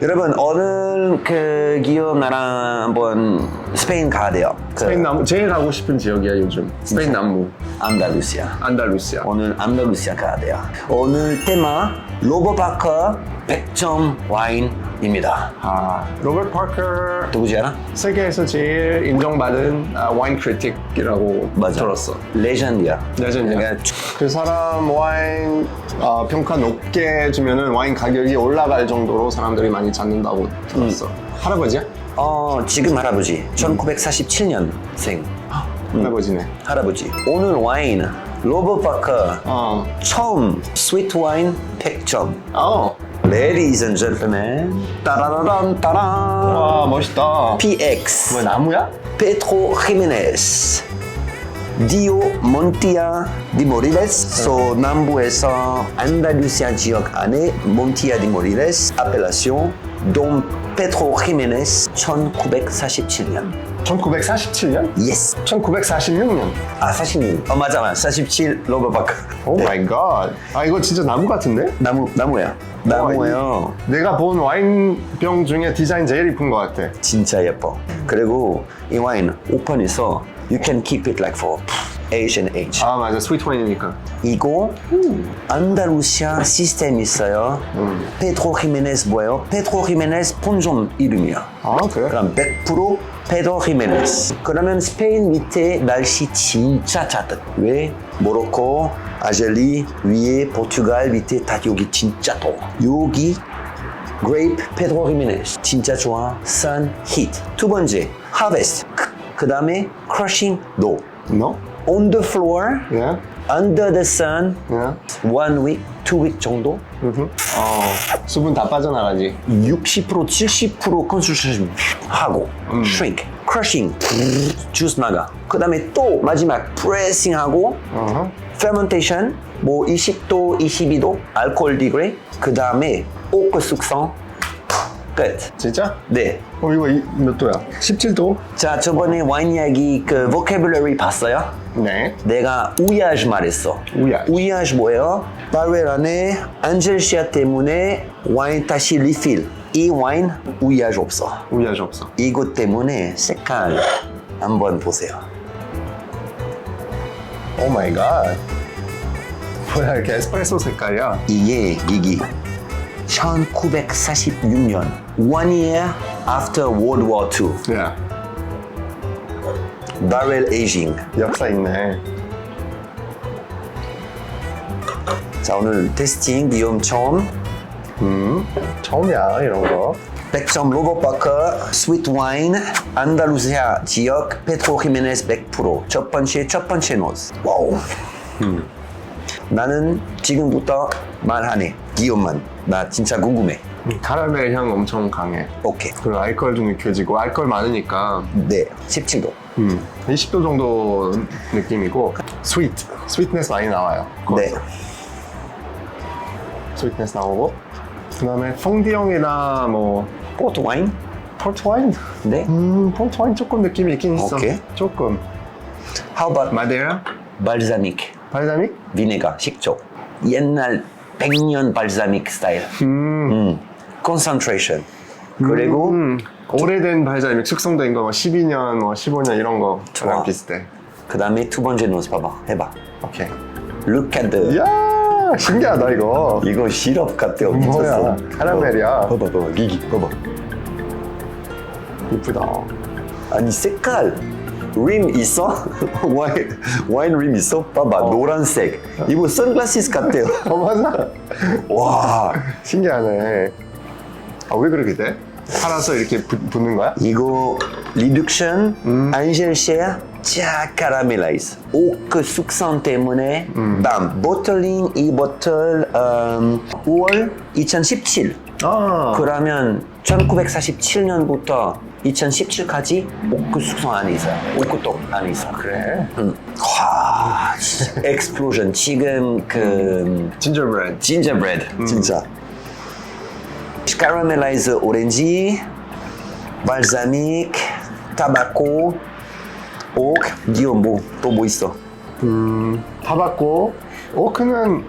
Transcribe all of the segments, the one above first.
여러분 오늘 그 기업 나랑 한번 스페인 가야 돼요. 그 스페인 나무 제일 가고 싶은 지역이야 요즘. 스페인 남부. 안달루시아. 안달루시아. 오늘 안달루시아 가야 돼요. 오늘 테마 로버바커 100점 와인 입니다. 아 로버트 파커 누구지 알아? 세계에서 제일 인정받은 아, 와인 크리틱이라고 맞아. 들었어. 레전드야. 레전드야. 그러니까 그 사람 와인 어, 평가 높게 주면은 와인 가격이 올라갈 정도로 사람들이 많이 찾는다고 들었어. 할아버지야? 어, 지금 할아버지 1947년생 할아버지네. 할아버지 오늘 와인 로버바커 어. 처음 스위트 와인 100점 어. Ladies and gentlemen 따라라란 따라 와 멋있다. PX 뭐 나무야? Pedro Jimenez Dio Montia di Moriles 소 남부에서 안달루시아 지역 안에 몬티아 디 모리레스 아펠라시온 돔 페드로 히메네스 1947년 1947년? 예스 1946년. 아 46. 어 맞아 맞아 47 로버바크 오 마이 갓. 아 이거 진짜 나무 같은데? 나무 나무야 나무예요 내가 본 와인병 중에 디자인 제일 이쁜 것 같아. 진짜 예뻐 그리고 이 와인 오픈해서 you can keep it like for age and age 아 맞아 스위트 와인이니까. 이거 안달루시아 시스템 있어요. 페드로 히메네스 뭐예요? 페드로 히메네스 본점 이름이야. 아 그래? 그럼 100% 페드로 히메네스. 그러면 스페인 밑에 날씨 진짜 따뜻. 왜? 모로코, 아젤리 위에 포르투갈 밑에 다 여기 진짜 더워. 여기 그레이프 페드로 히메네스 진짜 좋아. 선 히트. 두 번째 하베스트. 그 다음에 크러싱 노. No? On the floor, Yeah? under the sun, Yeah? one week, two week 정도? 어 수분 다 빠져나가지. 60% 70% 컨센트레이션 하고 shrink, crushing, 주스 나가. 그 다음에 또 마지막 프레싱 하고 어허. fermentation 뭐 20도, 22도 알코올 디그레이 그 다음에 오크 숙성 끝. 진짜? 네. 어 이거 이- 몇 도야? 17도? 자 저번에 와인 이야기 그 vocabulary 봤어요? 네. 내가 우야즈 말했어. 우야즈. 우야즈 뭐예요? 바웰 안에 안젤시아 때문에 와인 다시 리필. 이 와인 우야즈 없어. 우야지 없어. 이것 때문에 색깔 한번 보세요. 오 마이 갓. 뭐야 이렇게 에스프레소 색깔이야? 이게 이기 1946년 one year after World War II 야 barrel aging. 역사 있네. 자 오늘 테스팅 기욤 처음 음 처음이야 이런 거. 100점 로버바커 스위트 와인 안달루시아 지역 페트로 히메네스 100%첫 번째 첫 번째 노트 와우 음. 나는 지금부터 말하네 기업만 나 진짜 궁금해 음, 카라멜 향 엄청 강해. 오케이 그리고 알코올도 느껴지고 알코올 많으니까 네 17도 음, 20도 정도 느낌이고 스위트, 스위트네스 많이 나와요. 네 스위트네스 나오고 그 다음에 퐁디용이나 뭐 포트 와인 포트 와인? 네 음, 포트 와인 조금 느낌이 있긴 있어. 오케이. 조금. How about 마데라? 발자믹 발자믹? 비네가 식초 옛날 100년 발자믹 스타일 음. concentration 그리고 음, 오래된 발자믹 숙성된 거, 뭐 12년, 뭐 15년 이런 거 좋아. 저랑 비슷해. 그 다음에 두 번째 노트 봐봐 해봐 오케이. Look at the 이야, 신기하다 이거. 이거 시럽 같아요. 뭐야, 미쳤어. 카라멜이야. 봐봐, 봐봐, 기기, 봐봐. 이쁘다. 아니 색깔 림 있어? 와인 와인 림 있어? 봐봐 노란색. 이거 선글라시스 같아요. 어, 맞아. 와 신기하네. 아, 왜 그렇게 돼? 팔아서 이렇게 부, 붙는 거야? 이거 리덕션 음. 안젤시아 자 카라멜라이즈 오크 숙성 때문에 음. 밤 보틀링 이 보틀 음, 5월 2017 아, 그러면 1947년부터 2017까지 오크 숙성 안에 있어요. 오크독 안에 있어. 그래. 음. 와, 진짜 explosion. 지금 그 진저브레드. 진저브레드 진짜. 카라멜라이즈 오렌지, 발사믹, 타바코, 옥, 기욤보 또뭐 있어? 음, 타바코. 오크는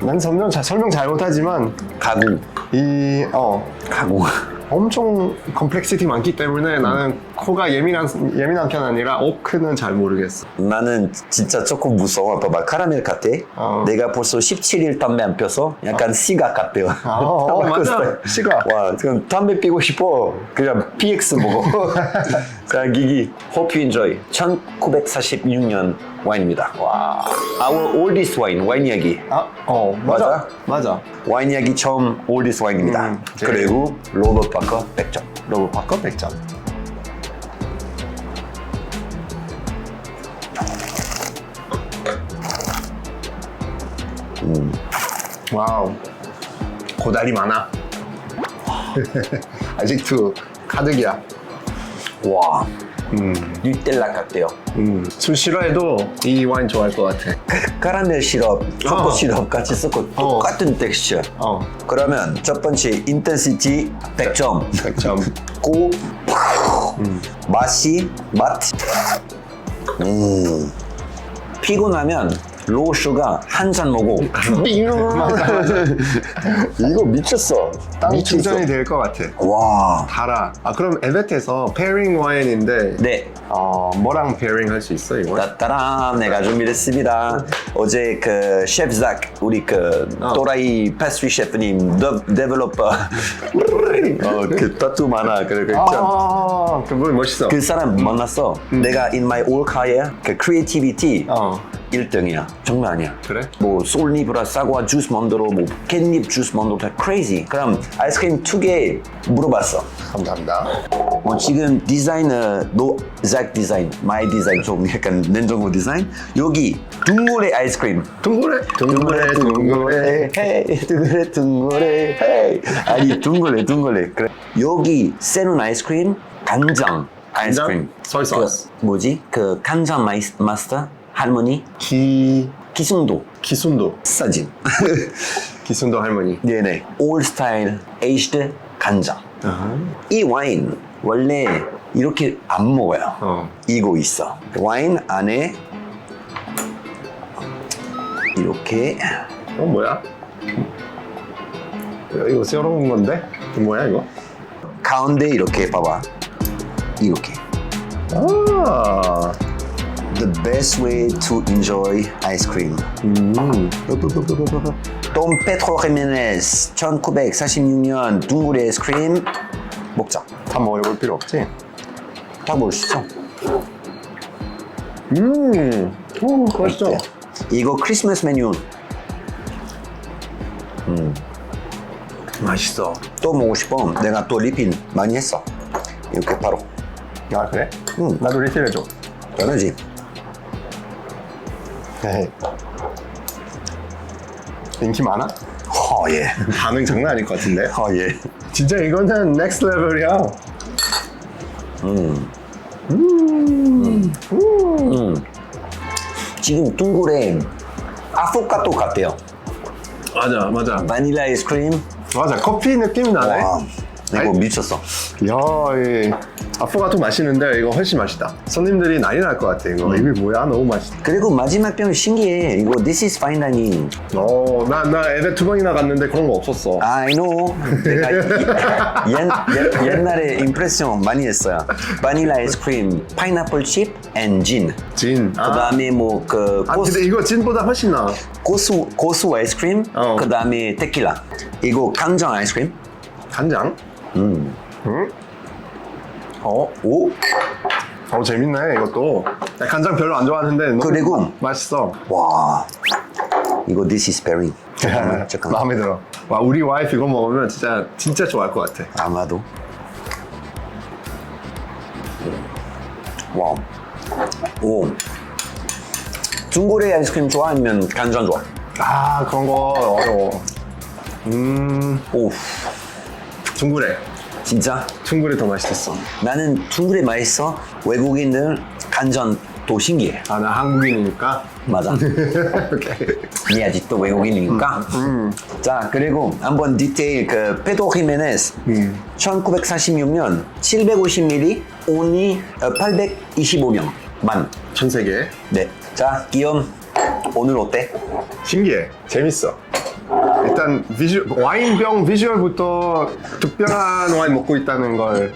난 설명 잘 설명 잘 못하지만 가구. 이 어. 가구. 엄청 컴플렉시티 많기 때문에 나는 코가 예민한 예민한 편 아니라 오크는 잘 모르겠어. 나는 진짜 조금 무서워. 봐봐, 카라멜 같아. 어. 내가 벌써 17일 담배 안 펴서 약간 시각 같대요. 어, 맞아. 스타일. 시각. 와, 지금 담배 피고 싶어. 그냥 PX 먹어. 자, 기기. Hope you enjoy. 1946년 와인입니다. 와. Our oldest wine, 와인 이야기. 아, 어, 맞아. 맞아. 와인 이야기 처음 oldest 와인입니다. 음, 네. 그리고 로버트 파커 100점. 로브 바꿔 100점. 와우. 고다리 많아. 아직도 가득이야. 와, 음. 뉴텔라 같대요. 음. 술 싫어해도 이 와인 좋아할 것 같아. 카라멜 시럽, 초코 어. 시럽 같이 섞고 어. 똑같은 텍스처. 어. 그러면 첫 번째 인텐시티 100점. 100점. 고 맛이 맛. 음. 피곤하면 로우 슈가 한 잔 먹고 이거 미쳤어. 땀 미쳤어. 충전이 될 것 같아. 와. 달아. 아 그럼 에베트에서 페어링 와인인데 네. 어 뭐랑 페어링 할 수 있어 이거? 따따라 내가 준비했습니다. 어제 그 셰프 작 우리 그 어. 또라이 패스트리 셰프님 더 데벨로퍼 어그 타투 많아 그래 그 참. 아, 그분 멋있어. 그 사람 만났어. 내가 in my whole career 그 creativity 어. 1등이야. 정말 아니야. 그래? 뭐 솔잎이라 사과 주스 만들어, 뭐 깻잎 주스 만들어 다 crazy. 그럼 아이스크림 두 개 물어봤어. 감사합니다. 어, 지금 디자이너 노작 디자인, 마이 디자인 좀 약간 냉정고 디자인. 여기 둥그레 아이스크림. 둥그레 둥그레 둥그레. 헤이 둥그레 둥그레 헤이 아니 둥그레 둥그레 그래 여기 세룬 아이스크림 간장 아이스크림 소이 소스. 그 뭐지 그 간장 마이, 마스터 할머니 기 기승도 기순도 사진 기순도 할머니. 네네 올 스타일 에이시드 간장 이 와인 원래 이렇게 안 먹어요 어. 이거 있어 와인 안에 이렇게 어 뭐야? 이거 새로운 건데? 이거 뭐야 이거? 가운데 이렇게 봐봐 이렇게 아. The best way to enjoy ice cream. 음. 돈 페트로 히메네스 1946년 둥그레 아이스크림 먹자. 다 먹어볼 필요 없지? 다 먹을 수 있어. 음. 오 맛있어. 이거 크리스마스 메뉴. 음. 맛있어. 또 먹고 싶어. 내가 또 리필 많이 했어. 이렇게 바로. 아 그래? 응. 나도 리필 해줘. 다르지? 에이. 인기 많아? 어, 예. 반응 장난 아닐 것 같은데? 어, 예. 진짜 이거는 넥스트 레벨이야. 지금 둥그레 아포카토 같아요. 맞아, 맞아. 바닐라 아이스크림. 맞아, 커피 느낌 나네. 와, 이거 미쳤어. 야, 이 아포가토 맛있는데 이거 훨씬 맛있다. 손님들이 난리 날 것 같아. 이거 이게 뭐야? 너무 맛있다. 그리고 마지막 병 신기해. 이거 This is fine dining. 어, 나나 에베 두 번이나 갔는데 그런 거 없었어. I know. 내가 이- 옛, 옛, 옛날에 임프레션 많이 했어요. 바닐라 아이스크림, 파인애플 칩, 앤 진. 진. 그 다음에 뭐 그 아, 고수, 근데 이거 진보다 훨씬 나. 고수 고수 아이스크림, 어. 그 다음에 테킬라. 이거 간장 아이스크림. 간장. 음. 응? 어, 오. 어 재밌네 이것도. 나 간장 별로 안 좋아하는데 너무 그리고- 맛있어. 와. 이거 This is pairing. 잠깐만, 잠깐만. 마음에 들어. 와 우리 와이프 이거 먹으면 진짜 진짜 좋아할 것 같아. 아마도. 와우. 오. 중고래 아이스크림 좋아? 아니면 간장 좋아? 아 그런 거 어려워. 음 오. 둥그레. 진짜? 둥그레 더 맛있었어. 나는 중고래 맛있어. 외국인들 간장 또 신기해. 아 나 한국인이니까. 맞아. 니 아직도 외국인이니까. 자, 그리고 한번 디테일 그 페도 히메네스. 1946년 750ml 온리 825명 만. 전 세계. 네. 자, 기염 오늘 어때? 신기해. 재밌어. 일단 비주, 와인병 비주얼부터 특별한 와인 먹고 있다는 걸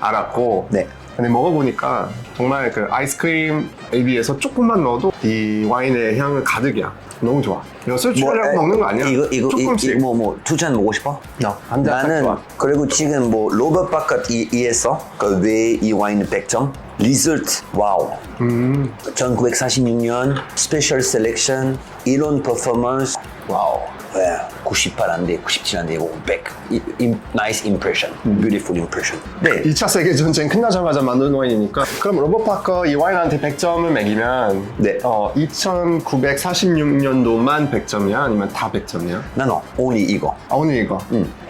알았고 네. 근데 먹어보니까 정말 그 아이스크림 에 비해서 조금만 넣어도 이 와인의 향은 가득이야 너무 좋아 이거 술 취하려고 에, 먹는 거 아니야? 이거 이거 조금씩 뭐뭐 두잔 먹고 싶어? 한잔 나는 좋아. 그리고 지금 뭐 로버트 바깥 이에서 그 왜 이 와인은 100점 리졸트 와우 음, 1946년 스페셜 셀렉션 이론 퍼포먼스 와우 예, 98안 돼, 97안 돼, 100 이- 임- nice impression, beautiful impression. 네 2차 세계전쟁 끝나자마자 만든 와인이니까. 그럼 로버트 파커 이 와인한테 100점을 매기면 네. 어, 2946년도만 100점이야? 아니면 다 100점이야? 나는 only 이거. 아 오늘 이거?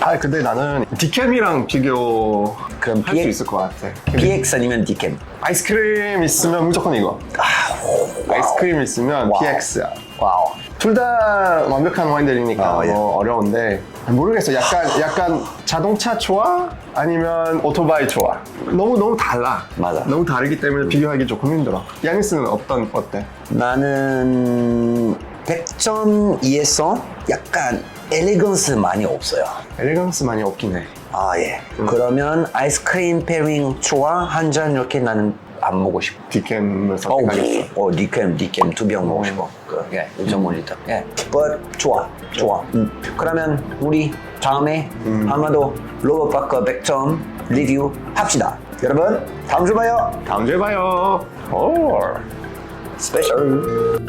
아 근데 나는 디캠이랑 비교 그럼 할수 PX 있을 것 같아. PX 아니면 디캠? 아이스크림 있으면 무조건 이거. 아이스크림 있으면 와우. PX야. 와우 둘 다 완벽한 와인들이니까 아, 예. 뭐 어려운데. 모르겠어. 약간 약간 자동차 좋아 아니면 오토바이 좋아 너무 너무 달라. 맞아. 너무 다르기 때문에 비교하기 조금 힘들어. 야니스는 어떤 어때? 나는 100점 이에서 약간 엘레건스 많이 없어요. 엘레강스 많이 없긴 해. 아 예. 그러면 아이스크림 페어링 좋아 한 잔 이렇게 나는 안 먹고 싶어. 디캠을 어, 선택하겠어. 어 디캠 디캠 두 병 먹고 싶어. 그, 예, 1.5리터. 예. but 좋아, 좋아. 음. 그러면 우리 다음에 아마도 로버바커 100점 리뷰 합시다. 여러분 다음 주 봐요. 다음 주에 봐요 오. 스페셜.